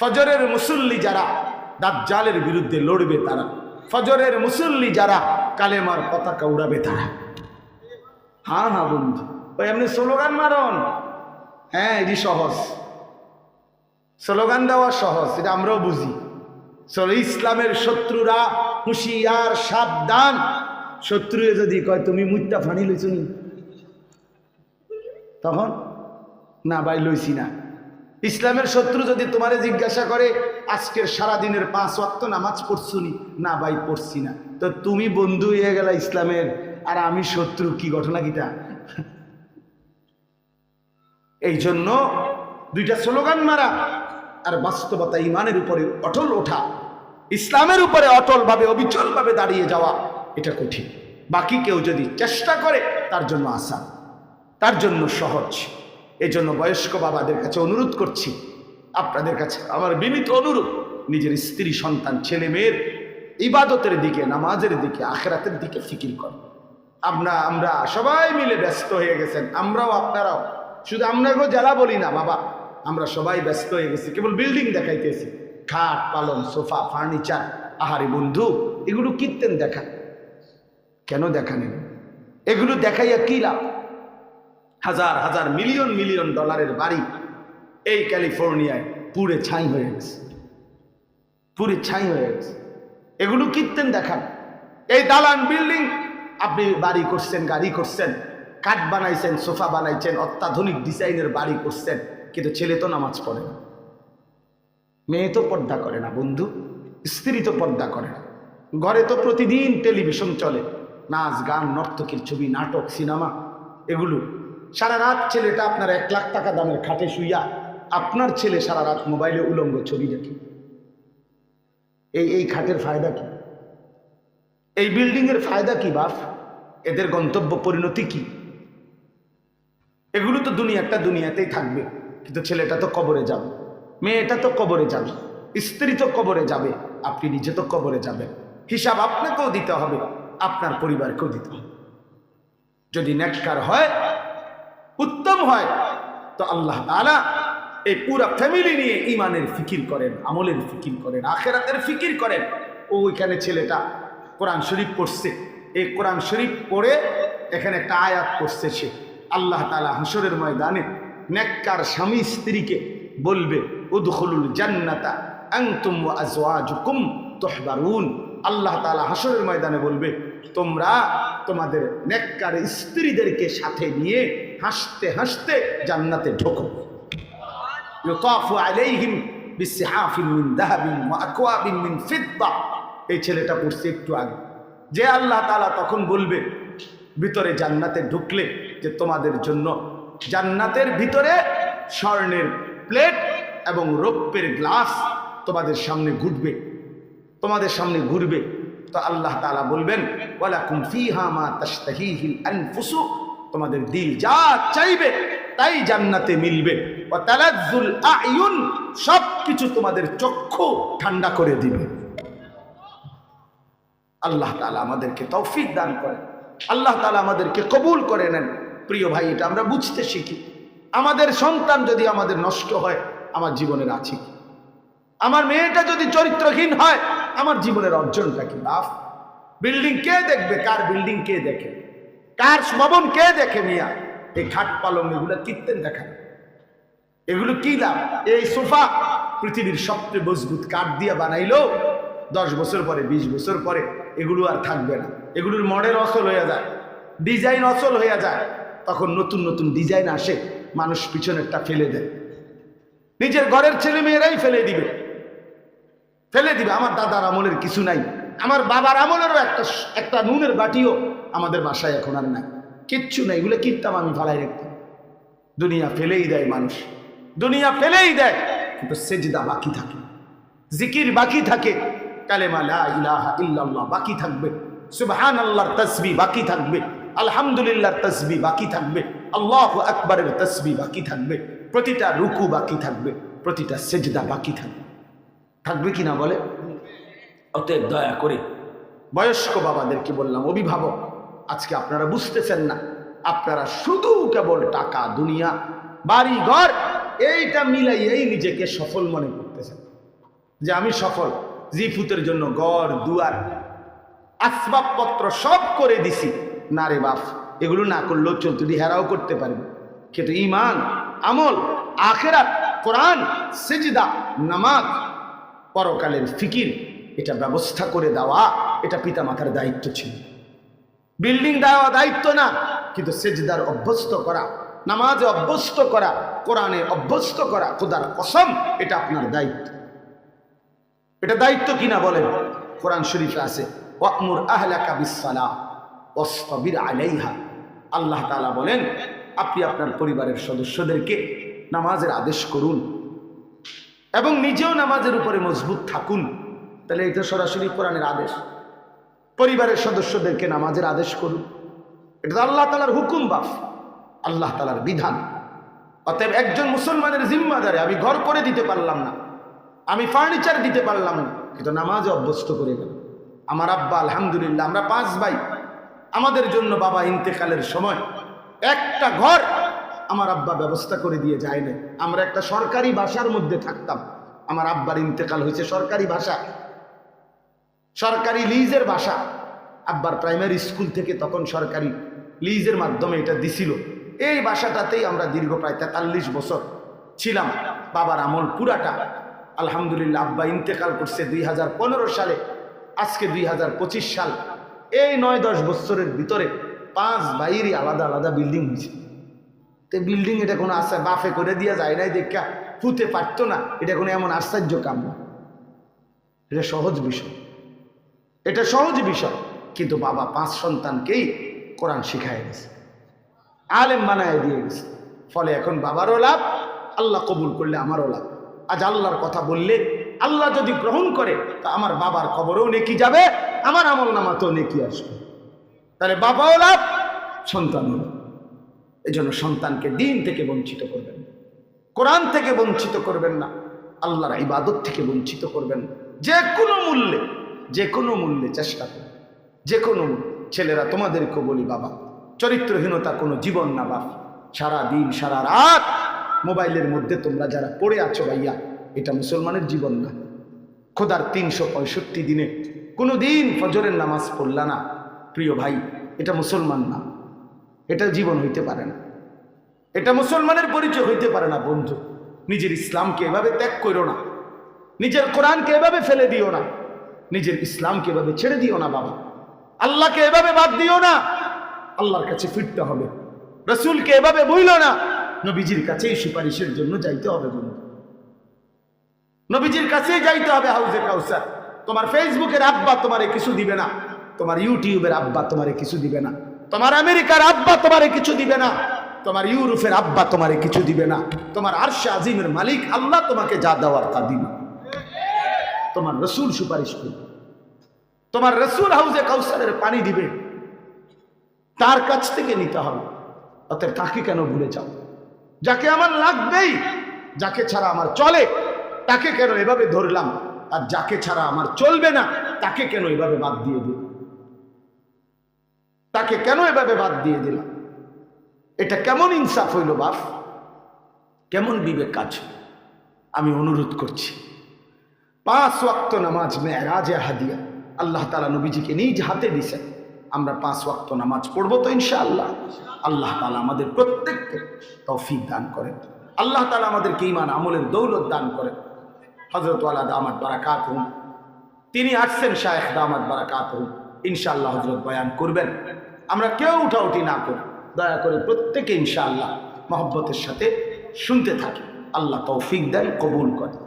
ফজরের মুসল্লি যারা দাজ্জালের বিরুদ্ধে লড়বে তারা, ফজরের মুসল্লি যারা কালেমার পতাকা উড়াবে তারা। হ্যাঁ হ্যাঁ বন্ধু। ওই এমনি স্লোগান মারন। হ্যাঁ এটি সহজ। স্লোগান দেওয়া সহজ, এটা আমরাও বুঝি। ইসলামের শত্রুরা হুঁশিয়ার, সাবধান। শত্রু যদি কয়, তুমি মুইটা ফানি লইছনি তখন, না ভাই, লইছি না। ইসলামের শত্রু যদি তোমারে জিজ্ঞাসা করে, আজকের সারা দিনের পাঁচ ওয়াক্ত নামাজ পড়ছুনি? না ভাই, পড়ছি না। তো তুমি বন্ধু হয়ে গেলা ইসলামের, আর আমি শত্রু, কি ঘটনা কিটা? এই জন্য দুইটা স্লোগান মারা, আর বাস্তবতা ইমানের উপরে অটল ওঠা, ইসলামের উপরে অটলভাবে, অবিচলভাবে দাঁড়িয়ে যাওয়া, এটা কঠিন। বাকি কেউ যদি চেষ্টা করে, তার জন্য আসান, তার জন্য সহজ। এই জন্য বয়স্ক বাবাদের কাছে অনুরোধ করছি, আপনাদের কাছে আমার বিনীত অনুরোধ, নিজের স্ত্রী, সন্তান, ছেলে, মেয়ের ইবাদতের দিকে, নামাজের দিকে, আখেরাতের দিকে ফিকির করে। আমরা আমরা সবাই মিলে ব্যস্ত হয়ে গেছেন, আমরাও আপনারাও। শুধু আমরাও জেলা বলি না, বাবা, আমরা সবাই ব্যস্ত হয়ে গেছি, কেবল বিল্ডিং দেখাইতেছি। খাট পালন সোফা, ফার্নিচার, আহারে বন্ধু, এগুলো কীর্তেন দেখা। কেন দেখানেন এগুলো দেখাইয়া কী লাভ? হাজার হাজার, মিলিয়ন মিলিয়ন ডলারের বাড়ি এই ক্যালিফোর্নিয়ায় পুরে ছাই হয়ে গেছে। পুরে ছাই হয়ে গেছে। এগুলো কীর্তেন দেখান। এই দালান বিল্ডিং, আপনি বাড়ি করছেন, গাড়ি করছেন, কাঠ বানাইছেন, সোফা বানাইছেন, অত্যাধুনিক ডিজাইনের বাড়ি করছেন, কিন্তু ছেলে তো নামাজ পড়ে না। মেয়ে তো পর্দা করে না বন্ধু, স্ত্রী তো পর্দা করে না। ঘরে তো প্রতিদিন টেলিভিশন চলে, নাচ, গান, নর্তকীর ছবি, নাটক, সিনেমা, এগুলো সারা রাত ছেলেটা আপনার এক লাখ টাকা দামের খাটে শুইয়া আপনার ছেলে সারা রাত মোবাইলে উলঙ্গ ছবি দেখে। এই এই খাটের ফায়দা কি? এই বিল্ডিংয়ের ফায়দা কি, বাপ? এদের গন্তব্য পরিণতি কি? এগুলো তো দুনিয়াটা দুনিয়াতেই থাকবে। কিন্তু ছেলেটা তো কবরে যাবে। মেয়েটা তো কবরে যাবে। স্ত্রী তো কবরে যাবে। আপনি নিজে তো কবরে যাবেন। হিসাব আপনাকেও দিতে হবে। আপনার পরিবারকেও দিতে হবে। যদি নেককার হয় উত্তম হয়। তো আল্লাহ তাআলা এই পুরা ফ্যামিলি নিয়ে ইমানের ফিকির করেন, আমলের ফিকির করেন, আখেরাতের ফিকির করেন। ও ওইখানে ছেলেটা কোরআন শরীফ পড়ছে। এই কোরআন শরীফ পড়ে এখানে একটা আয়াত পড়ছে সে। আল্লাহ তালা হাসরের ময়দানে নেককার স্বামী স্ত্রীকে বলবে, উদখুলুল জান্নাতা আনতুম ওয়া আজওয়াজুকুম তুহবারুন। আল্লাহ তাআলা হাসরের ময়দানে বলবে, তোমরা তোমাদের নেককার স্ত্রীদেরকে সাথে নিয়ে হাসতে হাসতে জান্নাতে ঢোকো। ইউতাফু আলাইহিম বিসিহাফিন মিন দাহাবিন ওয়া আকওয়াবিন মিন ফিদ্দা। এই ছেলেটা পড়ছে একটু আগে। যে আল্লাহ তাআলা তখন বলবে, ভিতরে জান্নাতে ঢুকলে যে তোমাদের জন্য জান্নাতের ভিতরে স্বর্ণের প্লেট এবং রৌপ্যের গ্লাস তোমাদের সামনে ঘুরবে, তোমাদের সামনে ঘুরবে। তো আল্লাহ তাআলা বলবেন, ওয়ালাকুম ফিহা মা তাশতাহিহিল আনফুসু। তোমাদের দিল যা চাইবে তাই জান্নাতে মিলবে। আয়ুন সব কিছু তোমাদের চক্ষু ঠান্ডা করে দিবে। আল্লাহ তাআলা আমাদেরকে তৌফিক দান করেন। আল্লাহ তালা আমাদেরকে কবুল করে নেন। প্রিয় ভাই, এটা আমরা বুঝতে শিখি। আমাদের সন্তান যদি আমাদের নষ্ট হয়, আমার জীবনের আছে আমার মেয়েটা যদি চরিত্রহীন হয়, আমার জীবনের অর্জনটা কি? লাভ বিল্ডিং কে দেখবে? কার বিল্ডিং কে দেখে? কার ভবন কে দেখে মিয়া? এই খাট পালং এগুলো কীর্তেন দেখা এগুলো কি লাভ? এই সোফা পৃথিবীর সবচেয়ে মজবুত কাঠ দিয়ে বানাইলো, দশ বছর পরে, বিশ বছর পরে এগুলো আর থাকবে না। এগুলোর মডেল অচল হয়ে যায়, ডিজাইন অচল হয়ে যায়। তখন নতুন নতুন ডিজাইন আসে, মানুষ পিছনেরটা ফেলে দেয়। নিজের ঘরের ছেলে মেয়েরাই ফেলে দিবে। ফেলে দিবে, আমার দাদার আমলের কিছু নাই। আমার বাবার আমলেরও একটা একটা নুনের বাটিও আমাদের বাসায় এখন আর নাই। কিচ্ছু নাই এগুলো কিনতাম আমি ফালাই রাখতাম। দুনিয়া ফেলেই দেয় মানুষ। দুনিয়া ফেলেই দেয়, কিন্তু সেজদা বাকি থাকে। জিকির বাকি থাকে। কালেমা লা ইলাহা ইল্লাল্লাহ বাকি থাকবে। সুবহান আল্লাহর তসবি বাকি থাকবে। আলহামদুলিল্লাহর তসবি বাকি থাকবে। আল্লাহ আকবরের তসবি বাকি থাকবে। প্রতিটা রুকু বাকি থাকবে। প্রতিটা সেজদা বাকি থাকবে। থাকবে কি না বলে? অতএব দয়া করে বয়স্ক বাবাদেরকে বললাম? অভিভাবক, আজকে আপনারা বুঝতেছেন না। আপনারা শুধু কেবল টাকা, দুনিয়া, বাড়ি, ঘর, এইটা মিলাইয়েই নিজেকে সফল মনে করতেছেন। যে আমি সফল, জিফুতের জন্য গড় দুয়ার, আসবাবপত্র সব করে দিছি। না রে বাপ, এগুলো না করলেও চলতো হেরাও করতে পারবে। কিন্তু ইমান আমল, আখেরাত, কোরআন, সেজদা, নামাজ, পরকালের ফিকির এটা ব্যবস্থা করে দেওয়া এটা পিতামাতার দায়িত্ব ছিল। বিল্ডিং দেওয়া দায়িত্ব না কিন্তু সেজদার অভ্যস্ত করা নামাজে অভ্যস্ত করা কোরআনে অভ্যস্ত করা খোদার কসম এটা আপনার দায়িত্ব। এটা দায়িত্ব কিনা বলেন? কোরআন শরীফে আছে ওয়াকমুর আহলাকা বিসসালাহ ওয়াসতাবির আলাইহা। আল্লাহ তালা বলেন আপনি আপনার পরিবারের সদস্যদেরকে নামাজের আদেশ করুন এবং নিজেও নামাজের উপরে মজবুত থাকুন। তাহলে এটা সরাসরি কোরআনের আদেশ। পরিবারের সদস্যদেরকে নামাজের আদেশ করুন। এটা তো আল্লাহ তালার হুকুম বাফ আল্লাহ তালার বিধান। অতএব একজন মুসলমানের জিম্মাদারে, আমি ঘর করে দিতে পারলাম না। আমি ফার্নিচার দিতে পারলাম না। কিন্তু নামাজে অভ্যস্ত করে গেল। আমার আব্বা, আলহামদুলিল্লাহ, আমরা পাঁচ ভাই। আমাদের জন্য বাবা ইন্তেকালের সময়। একটা ঘর আমার আব্বা ব্যবস্থা করে দিয়ে যায় না আমরা একটা সরকারি বাসার মধ্যে থাকতাম। আমার আব্বার ইন্তেকাল হয়েছে সরকারি বাসা। সরকারি লিজের বাসা। আব্বার প্রাইমারি স্কুল থেকে তখন সরকারি লিজের মাধ্যমে এটা দিছিল। এই বাসাটাতেই আমরা দীর্ঘ প্রায় তেতাল্লিশ বছর ছিলাম। বাবার আমল পুরাটা। আলহামদুলিল্লাহ আব্বা ইন্তেকাল করছে দুই হাজার পনেরো সালে। আজকে দুই হাজার পঁচিশ সাল। এই নয় দশ বছরের ভিতরে পাঁচ বাইরই আলাদা আলাদা বিল্ডিং হয়েছে। তো বিল্ডিং এটা কোনো আশা বাফে করে দিয়া যায় নাই, দেখা ফুতে পারতো না। এটা কোনো এমন আশ্চর্য কাম না। এটা সহজ বিষয়। এটা সহজ বিষয়, কিন্তু বাবা পাঁচ সন্তানকেই কোরআন শিখায় গেছে। আলেম বানায় দিয়ে গেছে। ফলে এখন বাবারও লাভ, আল্লাহ কবুল করলে আমারও লাভ। আজ আল্লাহর কথা বললে, আল্লাহ যদি গ্রহণ করে, তা আমার বাবার খবরেও নেকি যাবে, আমার আমল নামাতেও নেকি আসবে। তাহলে বাবাও লাভ, সন্তানও এই জন্য সন্তানকে দিন থেকে বঞ্চিত করবেন কোরআন থেকে বঞ্চিত করবেন না। আল্লাহর ইবাদত থেকে বঞ্চিত করবেন যে কোনো মূল্যে যে কোনো মূল্যে চেষ্টা করুন যে কোনো ছেলেরা তোমাদেরকে বলি বাবা, চরিত্রহীনতা কোনো জীবন না বাপ সারা দিন, সারা রাত মোবাইলের মধ্যে তোমরা যারা পড়ে আছো ভাইয়া, এটা মুসলমানের জীবন না। খোদার তিনশো পঁয়ষট্টি দিনে কোনো দিন ফজরের নামাজ পড়লা না। প্রিয় ভাই, এটা মুসলমান না। এটা জীবন হইতে পারে না। এটা মুসলমানের পরিচয় হইতে পারে না, বন্ধু। নিজের ইসলামকে এভাবে ত্যাগ করো না। নিজের কোরআনকে এভাবে ফেলে দিও না। নিজের ইসলামকে এভাবে ছেড়ে দিও না বাবা। আল্লাহকে এভাবে বাদ দিও না। আল্লাহর কাছে ফিরতে হবে। রসুলকে এভাবে বইল না। নবীজির কাছেই সুপারিশের জন্য যাইতে হবে বন্ধু। নবীজির কাছেই যাইতে হবে হাউজে কাউসার। তোমার ফেসবুকের আব্বা তোমারে কিছু দিবে না। তোমার ইউটিউবের আব্বা তোমারে কিছু দিবে না। তোমার আমেরিকার আব্বা তোমারে কিছু দিবে না। তোমার ইউরোপের আব্বা তোমারে কিছু দিবে না। তোমার আরশা আজিমের মালিক আল্লাহ তোমাকে যা দেওয়ার তা দিবে। তোমার রসুল সুপারিশ করবে। তোমার রসুল হাউজে কাউসারের পানি দিবে। তার কাছ থেকে নিতে হবে। অতএব তাকে কেন ভুলে যাও? যাকে আমার লাগবেই, যাকে ছাড়া আমার চলে, তাকে কেন এভাবে ধরলাম? আর যাকে ছাড়া আমার চলবে না, তাকে কেন এভাবে বাদ দিয়ে দিল তাকে কেন এভাবে বাদ দিয়ে দিলাম? এটা কেমন ইনসাফ হইল বাপ? কেমন বিবেক কাজ আমি অনুরোধ করছি। পাঁচ ওয়াক্ত নামাজ মেয়েরাজে হাদিয়া। আল্লাহ তালা নবীজিকে নিজ হাতে দিছেন। আমরা পাঁচ ওয়াক্ত নামাজ পড়ব তো ইনশাআল্লাহ। আল্লাহ তালা আমাদের প্রত্যেককে তৌফিক দান করেন। আল্লাহ তালা আমাদেরকে ইমান আমলের দৌলত দান করেন। হজরত আলা দামাত বারাকাত হুম তিনি আসছেন শায়েখ দামাত বারাকাত হুম ইনশাআল্লাহ হজরত বয়ান করবেন। আমরা কেউ উঠাউঠি না করি। দয়া করে প্রত্যেকে ইনশাআল্লাহ মহব্বতের সাথে শুনতে থাকি। আল্লাহ তৌফিক দেন, কবুল করে আমিন